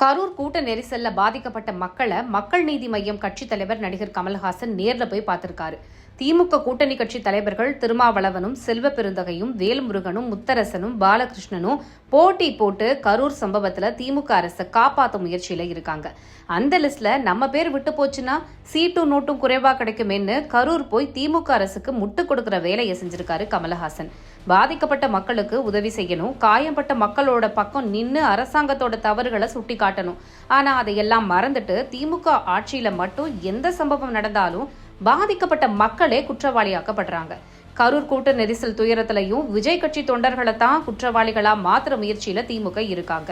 கரூர் கூட்ட நெரிசல்ல பாதிக்கப்பட்ட மக்களை மக்கள் நீதி மய்யம் கட்சித் தலைவர் நடிகர் கமல்ஹாசன் நேர்ல போய் பார்த்திருக்காரு. திமுக கூட்டணி கட்சி தலைவர்கள் திருமாவளவனும் செல்வ பெருந்தகையும் வேல்முருகனும் முத்தரசனும் பாலகிருஷ்ணனும் போட்டி போட்டு கரூர் சம்பவத்துல திமுக அரசை காப்பாத்த முயற்சியில இருக்காங்க. அந்த லிஸ்ட்ல நம்ம பேர் விட்டு போச்சுன்னா சீட்டும் நோட்டும் குறைவா கிடைக்குமேன்னு கரூர் போய் திமுக அரசுக்கு முட்டு கொடுக்கிற வேலையை செஞ்சிருக்காரு கமலஹாசன். பாதிக்கப்பட்ட மக்களுக்கு உதவி செய்யணும் காயம்பட்ட மக்களோட பக்கம் நின்று அரசாங்கத்தோட தவறுகளை சுட்டி காட்டணும் ஆனா அதையெல்லாம் மறந்துட்டு திமுக ஆட்சியில மட்டும் எந்த சம்பவம் நடந்தாலும் பாதிக்கப்பட்ட மக்களே குற்றவாளியாக்கப்படுறாங்க. கரூர் கூட்ட நெரிசல் துயரத்திலையும் விஜய் கட்சி தொண்டர்களை தான் குற்றவாளிகளா மாத்திர முயற்சியில திமுக இருக்காங்க.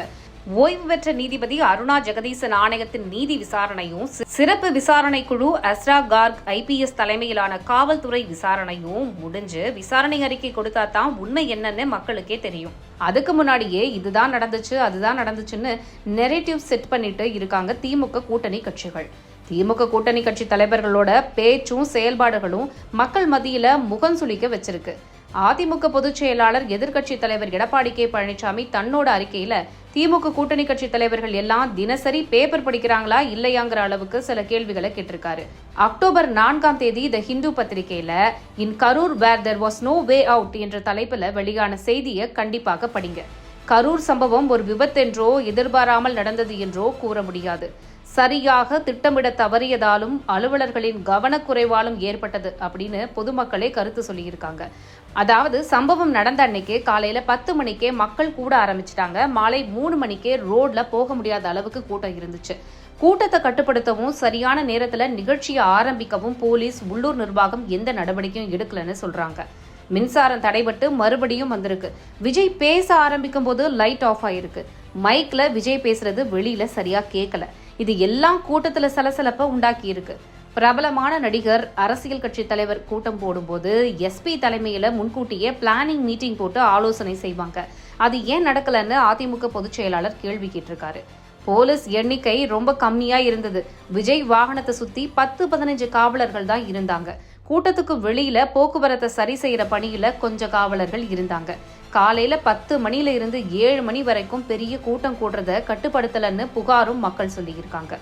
ஓய்வு பெற்ற நீதிபதி அருணா ஜெகதீசன் ஆணையத்தின் நீதி விசாரணையும் சிறப்பு விசாரணை குழு அஸ்ரா கார்க் ஐபிஎஸ் தலைமையிலான காவல்துறை விசாரணையும் முடிஞ்சு விசாரணை அறிக்கை கொடுத்தா தான் உண்மை என்னன்னு மக்களுக்கே தெரியும். அதுக்கு முன்னாடியே இதுதான் நடந்துச்சு அதுதான் நடந்துச்சுன்னு நெரேட்டிவ் செட் பண்ணிட்டு இருக்காங்க திமுக கூட்டணி கட்சிகள். திமுக கூட்டணி கட்சி தலைவர்களோட பேச்சும் செயல்பாடுகளும் மக்கள் மத்தியில முகம் சுளிக்க வச்சிருக்கு. அதிமுக பொதுச் செயலாளர் எதிர்க்கட்சி தலைவர் எடப்பாடி கே பழனிசாமி தன்னோட அறிக்கையில திமுக கூட்டணி கட்சி தலைவர்கள் எல்லாம் தினசரி பேப்பர் படிக்கிறாங்களா இல்லையாங்கிற அளவுக்கு சில கேள்விகளை கேட்டிருக்காரு. அக்டோபர் நான்காம் தேதி த ஹிந்து பத்திரிகையில in Karur where there was no way out என்ற தலைப்புல வெளியான செய்தியை கண்டிப்பாக படிங்க. கரூர் சம்பவம் ஒரு விபத்தென்றோ எதிர்பாராமல் நடந்தது என்றோ கூற முடியாது. சரியாக திட்டமிட தவறியதாலும் அலுவலர்களின் கவனக்குறைவாலும் ஏற்பட்டது அப்படின்னு பொதுமக்களே கருத்து சொல்லியிருக்காங்க. அதாவது சம்பவம் நடந்த அன்னைக்கு காலையில பத்து மணிக்கே மக்கள் கூட ஆரம்பிச்சிட்டாங்க. மாலை மூணு மணிக்கே ரோட்ல போக முடியாத அளவுக்கு கூட்டம் இருந்துச்சு. கூட்டத்தை கட்டுப்படுத்தவும் சரியான நேரத்துல நிகழ்ச்சியை ஆரம்பிக்கவும் போலீஸ் உள்ளூர் நிர்வாகம் எந்த நடவடிக்கையும் எடுக்கலன்னு சொல்றாங்க. மின்சாரம் தடைபட்டு மறுபடியும் வந்திருக்கு. விஜய் பேச ஆரம்பிக்கும் போது லைட் ஆஃப் ஆயிருக்கு மைக்ல விஜய் பேசுறது வெளியில சரியா கேட்கல இது எல்லாம் கூட்டத்துல சலசலப்பை உண்டாக்கி இருக்கு பிரபலமான நடிகர் அரசியல் கட்சி தலைவர் கூட்டம் போடும்போது எஸ்பி தலைமையில முன்கூட்டியே பிளானிங் மீட்டிங் போட்டு ஆலோசனை செய்வாங்க. அது ஏன் நடக்கலன்னு அதிமுக பொதுச் செயலாளர் கேள்வி கேட்டிருக்காரு. போலீஸ் எண்ணிக்கை ரொம்ப கம்மியா இருந்தது. விஜய் வாகனத்தை சுத்தி பத்து பதினஞ்சு காவலர்கள் தான் இருந்தாங்க. கூட்டத்துக்கு வெளியில போக்குவரத்தை சரி செய்யற பணியில கொஞ்சம் காவலர்கள் இருந்தாங்க. காலையில பத்து மணில இருந்து ஏழு மணி வரைக்கும் பெரிய கூட்டம் கூடுறத கட்டுப்படுத்தலன்னு புகாரும் மக்கள் சொல்லியிருக்காங்க.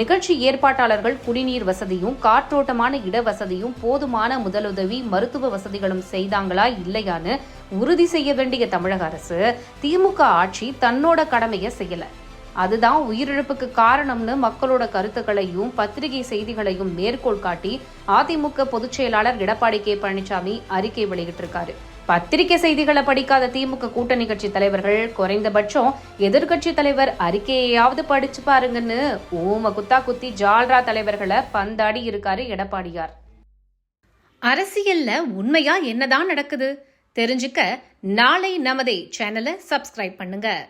நிகழ்ச்சி ஏற்பாட்டாளர்கள் குடிநீர் வசதியும் காற்றோட்டமான இட வசதியும் போதுமான முதலுதவி மருத்துவ வசதிகளும் செய்தாங்களா இல்லையான்னு உறுதி செய்ய வேண்டிய தமிழக அரசு திமுக ஆட்சி தன்னோட கடமையை செய்யல. அதுதான் உயிரிழப்புக்கு காரணம்னு மக்களோட கருத்துக்களையும் பத்திரிகை செய்திகளையும் மேற்கோள் காட்டி அதிமுக பொதுச் செயலாளர் எடப்பாடி கே பழனிசாமி அறிக்கை வெளியிட்டிருக்காரு. பத்திரிகை செய்திகளை படிக்காத திமுக கூட்டணி கட்சி தலைவர்கள் குறைந்தபட்சம் எதிர்க்கட்சி தலைவர் அறிக்கையையாவது படிச்சு பாருங்கன்னு ஓம குத்தா குத்தி ஜால்ரா தலைவர்களை பந்தாடி இருக்காரு எடப்பாடியார். அரசியல்ல உண்மையா என்னதான் நடக்குது? தெரிஞ்சுக்க நாளை நமதே சேனலை சப்ஸ்கிரைப் பண்ணுங்க.